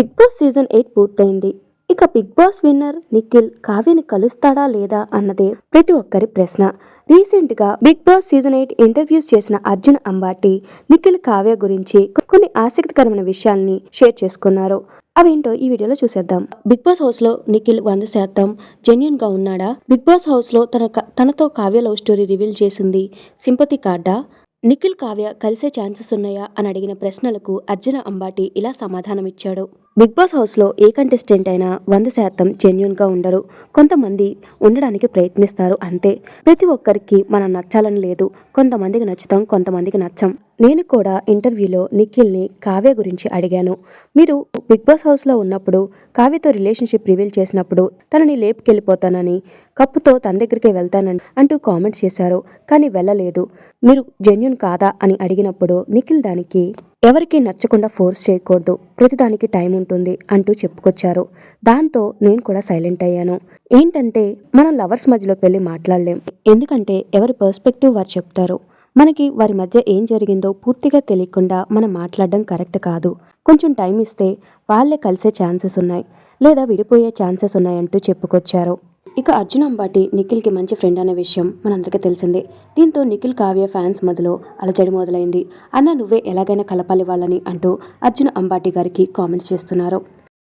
Big boss season eight పూర్తయింది. ఇక Bigg Boss winner Nikhil కావ్యని కలుస్తాడా లేదా అన్నదే ప్రతి ఒక్కరి ప్రశ్న. రీసెంట్గా Bigg Boss season eight interviews చేసిన అర్జున్ అంబాటి నిఖిల్ కావ్య గురించి కొన్ని ఆసక్తికరమైన విషయాల్ని షేర్ చేసుకున్నారు. అవేంటో ఈ వీడియోలో చూసేద్దాం. బిగ్ బాస్ హౌస్లో నిఖిల్ వంద శాతం జెన్యున్గా ఉన్నాడా? బిగ్ బాస్ హౌస్లో తన తనతో కావ్య లవ్ స్టోరీ రివీల్ చేసింది సింపతి కార్డా నిఖిల్ కావ్య కలిసే ఛాన్సెస్ ఉన్నాయా? అని అడిగిన ప్రశ్నలకు అర్జున అంబాటి ఇలా సమాధానమిచ్చాడు. బిగ్ బాస్ హౌస్లో ఏ కంటెస్టెంట్ అయినా వంద శాతం జెన్యున్గా ఉండరు. కొంతమంది ఉండడానికి ప్రయత్నిస్తారు అంతే. ప్రతి ఒక్కరికి మనం నచ్చాలని లేదు. కొంతమందికి నచ్చుతాం కొంతమందికి నచ్చం. నేను కూడా ఇంటర్వ్యూలో నిఖిల్ని కావ్య గురించి అడిగాను. మీరు బిగ్ బాస్ హౌస్లో ఉన్నప్పుడు కావ్యతో రిలేషన్షిప్ రివీల్ చేసినప్పుడు తనని లేపుకెళ్ళిపోతానని కప్పుతో తన దగ్గరికే వెళ్తానని అంటూ కామెంట్స్ చేశారు. కానీ వెళ్ళలేదు. మీరు జెన్యున్ కాదా అని అడిగినప్పుడు నిఖిల్ దానికి ఎవరికి నచ్చకుండా ఫోర్స్ చేయకూడదు. ప్రతిదానికి టైం ఉంటుంది అంటూ చెప్పుకొచ్చారు. దాంతో నేను కూడా సైలెంట్ అయ్యాను. ఏంటంటే మనం లవర్స్ మధ్యలోకి వెళ్ళి మాట్లాడలేం. ఎందుకంటే ఎవరి పర్స్పెక్టివ్ వారు చెప్తారు. మనకి వారి మధ్య ఏం జరిగిందో పూర్తిగా తెలియకుండా మనం మాట్లాడడం కరెక్ట్ కాదు. కొంచెం టైం ఇస్తే వాళ్ళే కలిసే ఛాన్సెస్ ఉన్నాయి. లేదా విడిపోయే ఛాన్సెస్ ఉన్నాయంటూ చెప్పుకొచ్చారు. ఇక అర్జున్ అంబాటి నిఖిల్కి మంచి ఫ్రెండ్ అనే విషయం మనందరికీ తెలిసిందే. దీంతో నిఖిల్ కావ్య ఫ్యాన్స్ మధ్యలో అలజడి మొదలైంది. అన్న నువ్వే ఎలాగైనా కలపాలి వాళ్ళని అంటూ అర్జున్ అంబాటి గారికి కామెంట్స్ చేస్తున్నారు.